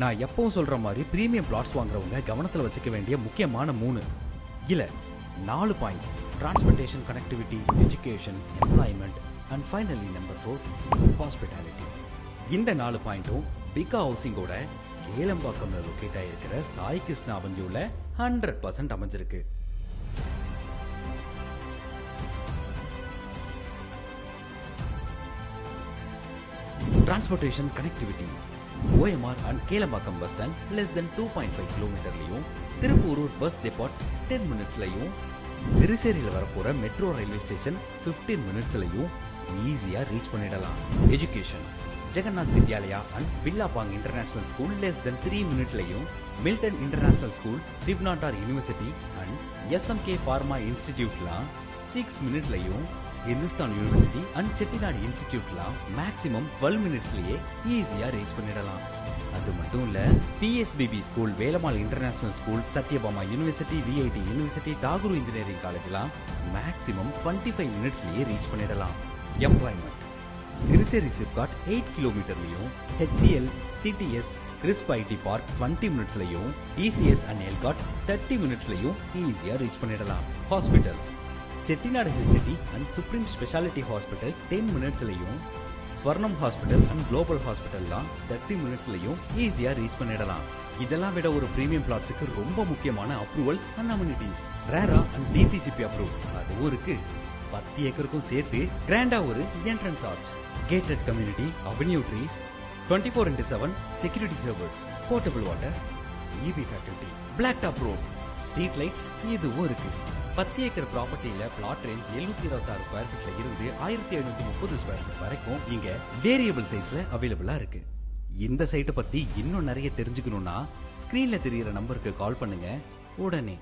நான் எப்பவும் சொல்ற மாதிரி பிரீமியம் பிளாட்ஸ் வாங்குறவங்க கவனத்துல வச்சுக்க வேண்டிய முக்கியமான மூணு. இல்ல நாலு points transportation connectivity education employment and finally number four hospitality இந்த நாலு பாயிண்ட்டும் பிகா ஹவுசிங்கோட ஏலம்பாக்கம்ல லொக்கேட் ஆயிருக்கிற சாய் கிருஷ்ணா அவென்யூல ஹண்ட்ரட் பர்சன்ட் அமைஞ்சிருக்கு. Transportation connectivity OMR and Kelambakkam bus stand less than two point five கிலோமீட்டர்லையும் Thiruporur bus depot ten மினிட்ஸ்லையும் சிறுசேரியில் வரப்போற மெட்ரோ ரயில்வே ஸ்டேஷன் 15 மினிட்ஸ்லையும் ஈஸியாக ரீச் பண்ணிடலாம் education Jagannath Vidyalaya and Billabong International School less than three மினிட்லையும் Milton International School Shiv Nadar university and SMK pharma இன்ஸ்டிடியூட்லாம் six மினிட்லையும் Hindustan university and Chettinad இன்ஸ்டிடியூட்லாம் maximum twelve மினிட்ஸ்லயே ஈஸியா ரீச் பண்ணிடலாம். அது மட்டும் இல்ல PSBB school Velammal international school Sathyabama university VIT university Tagore engineering காலேஜ்லாம் maximum twenty five மினிட்ஸ்லயே ரீச் பண்ணிடலாம். எம்ப்ளாய்மெண்ட் சிறுசேரி சிப்காட் எயிட் கிலோமீட்டர்லயும் HCL CTS crisp IT park twenty மினிட்ஸ்லயும் டிசிஎஸ் அண்ட் எல்காட் தேர்ட்டி மினிட்ஸ்லயும் ஈஸியா ரீச் பண்ணிடலாம். Hospitals Chettinad health city and supreme speciality hospital ten மினிட்ஸ்லையும் ஸ்வர்ணம் hospital and global ஹாஸ்பிட்டல்லாம் thirty மினிட்ஸ்லையும் ஈஸியாக ரீச் பண்ணிடலாம். இதெல்லாம் விட ஒரு பிரீமியம் பிளாட்ஸுக்கு ரொம்ப முக்கியமான approvals and amenities RERA and DTCP approve அதுவும் இருக்கு பத்து ஏக்கருக்கும் சேர்த்து கிராண்டா ஒரு entrance arch gated community avenue trees twenty four into seven security service portable water EB faculty block top road street lights இதுவும் இருக்கு. பத்து ஏக்கர் ப்ராப்பர்ட்டியில பிளாட் ரேஞ்ச் எழுநூத்தி இருபத்தி ஆறு ஸ்கொயர் ஃபீட்ல இருந்து ஆயிரத்தி ஐநூத்தி முப்பது ஸ்கொயர் ஃபீட் வரைக்கும் இங்க வேரியபிள் சைஸ்ல அவைலபிளா இருக்கு. இந்த சைட்டை பத்தி இன்னும் நிறைய தெரிஞ்சுக்கணும்னா ஸ்கிரீன்ல தெரியிற நம்பருக்கு கால் பண்ணுங்க. உடனே.